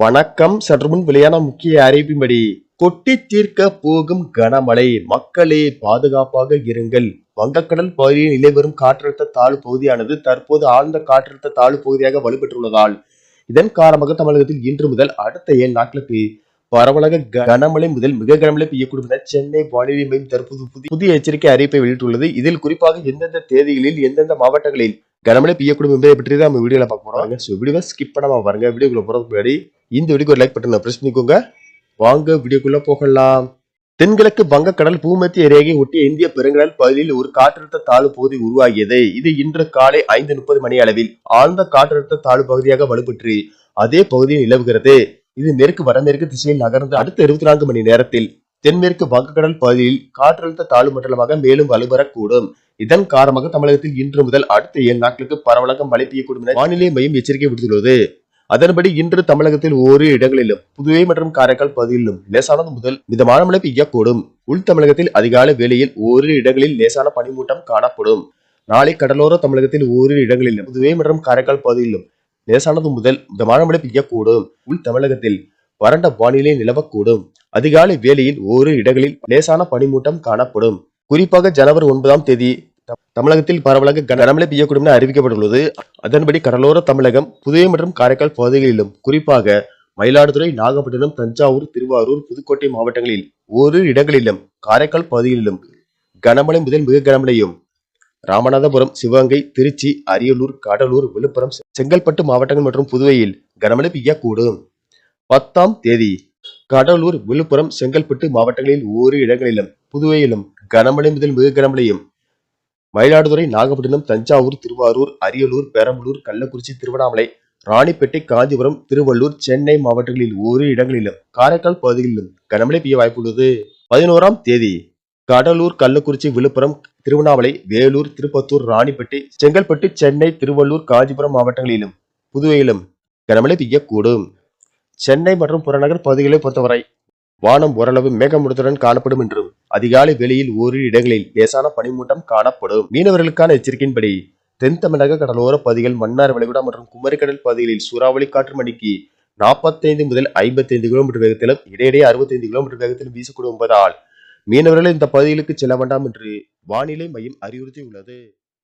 வணக்கம். சற்று முன் வெளியான முக்கிய அறிவிப்பின்படி கொட்டி தீர்க்க போகும் கனமழை மக்களே பாதுகாப்பாக இருங்கள். வங்கக்கடல் பகுதியில் நிலை வரும் காற்றழுத்த தாழ்வு பகுதியானது தற்போது ஆழ்ந்த காற்றழுத்த தாழ்வு பகுதியாக வலுப்பெற்றுள்ளதால் இதன் காரணமாக தமிழகத்தில் இன்று முதல் அடுத்த ஏழு நாட்களுக்கு பரவலாக கனமழை முதல் மிக கனமழை பெய்யக்கூடும் என சென்னை வானிலை மையம் தற்போது புதிய புதிய எச்சரிக்கை அறிவிப்பை வெளியிட்டுள்ளது. இதில் குறிப்பாக எந்தெந்த தேதிகளில் எந்தெந்த மாவட்டங்களில் கனமழை பெய்யக்கூடும் என்பதை பற்றி தான் நம்ம வீடியோல பார்க்க போறோம். ஸோ வீடியோவை ஸ்கிப் பண்ணாம பாருங்க. வீடியோக்குள்ள போறதுக்கு முன்னாடி இந்த வீடியோக்கு ஒரு லைக் பட்டனை பிரஸ் பண்ணிக்கோங்க. வாங்க வீடியோக்குள்ள போகலாம். தென்கிழக்கு வங்கக்கடல் பூமத்திய ரேகை ஒட்டிய இந்திய பெருங்கடல் பகுதியில் ஒரு காற்றழுத்த தாழ்வு பகுதி உருவாகியது. இது இன்று காலை ஐந்து முப்பது மணி அளவில் ஆழ்ந்த காற்றழுத்த தாழ்வு பகுதியாக வலுப்பெற்று அதே பகுதியில் நிலவுகிறது. இது மேற்கு வடமேற்கு திசையில் நகர்ந்து அடுத்த இருபத்தி நான்கு மணி நேரத்தில் தென்மேற்கு வங்கக்கடல் பகுதியில் காற்றழுத்த தாழ்வு மண்டலமாக மேலும் வலுவரக்கூடும். இதன் காரணமாக தமிழகத்தில் இன்று முதல் அடுத்த ஏழு நாட்களுக்கு பரவலாக மழை பெய்யக்கூடும் என வானிலை மையம் எச்சரிக்கை விடுத்துள்ளது. அதன்படி இன்று தமிழகத்தில் ஓரிரு இடங்களிலும் புதுவை மற்றும் காரைக்கால் பகுதியிலும் லேசானது முதல் மிதமான மழை பெய்யக்கூடும். உள் தமிழகத்தில் அதிகாலை வேளையில் ஓரிரு இடங்களில் லேசான பனிமூட்டம் காணப்படும். நாளை கடலோர தமிழகத்தில் ஓரிரு இடங்களிலும் புதுவை மற்றும் காரைக்கால் பகுதியிலும் லேசானது முதல் மிதமான மழை பெய்யக்கூடும். உள் தமிழகத்தில் வறண்ட வானிலை நிலவக்கூடும். அதிகாலை வேளையில் ஓரு இடங்களில் லேசான பனிமூட்டம் காணப்படும். குறிப்பாக ஜனவரி ஒன்பதாம் தேதி த- தமிழகத்தில் பரவலாக கனமழை பெய்யக்கூடும் என அறிவிக்கப்பட்டுள்ளது. அதன்படி கடலோர தமிழகம் புதுவை மற்றும் காரைக்கால் பகுதிகளிலும் குறிப்பாக மயிலாடுதுறை நாகப்பட்டினம் தஞ்சாவூர் திருவாரூர் புதுக்கோட்டை மாவட்டங்களில் ஓரு இடங்களிலும் காரைக்கால் பகுதிகளிலும் கனமழை முதல் மிக கனமழையும். ராமநாதபுரம் சிவகங்கை திருச்சி அரியலூர் கடலூர் விழுப்புரம் செங்கல்பட்டு மாவட்டங்கள் மற்றும் புதுவையில் கனமழை பெய்யக்கூடும். பத்தாம் தேதி கடலூர் விழுப்புரம் செங்கல்பட்டு மாவட்டங்களில் ஓரிரு இடங்களிலும் புதுவையிலும் கனமழை முதல் மிக கனமழையும். மயிலாடுதுறை நாகப்பட்டினம் தஞ்சாவூர் திருவாரூர் அரியலூர் பெரம்பலூர் கள்ளக்குறிச்சி திருவண்ணாமலை ராணிப்பேட்டை காஞ்சிபுரம் திருவள்ளூர் சென்னை மாவட்டங்களில் ஓரிரு இடங்களிலும் காரைக்கால் பகுதிகளிலும் கனமழை பெய்ய வாய்ப்புள்ளது பதினோராம் தேதி கடலூர் கள்ளக்குறிச்சி விழுப்புரம் திருவண்ணாமலை வேலூர் திருப்பத்தூர் ராணிப்பேட்டை செங்கல்பட்டு சென்னை திருவள்ளூர் காஞ்சிபுரம் மாவட்டங்களிலும் புதுவையிலும் கனமழை பெய்யக்கூடும். சென்னை மற்றும் புறநகர் பகுதிகளை பொறுத்தவரை வானம் ஓரளவு மேகமுடத்துடன் காணப்படும் என்றும் அதிகாலை வெளியில் ஓரிரு இடங்களில் லேசான பனிமூட்டம் காணப்படும். மீனவர்களுக்கான எச்சரிக்கையின்படி தென் தமிழக கடலோர பகுதிகள் மன்னார் வளைகுடா மற்றும் குமரிக்கடல் பகுதிகளில் சூறாவளி காற்று மணிக்கு நாற்பத்தைந்து முதல் ஐம்பத்தைந்து கிலோமீட்டர் வேகத்திலும் இடையிடையே அறுபத்தைந்து கிலோமீட்டர் வேகத்திலும் வீசக்கூடும் என்பதால் மீனவர்கள் இந்த பகுதிகளுக்கு செல்ல வேண்டாம் என்று வானிலை மையம் அறிவுறுத்தியுள்ளது.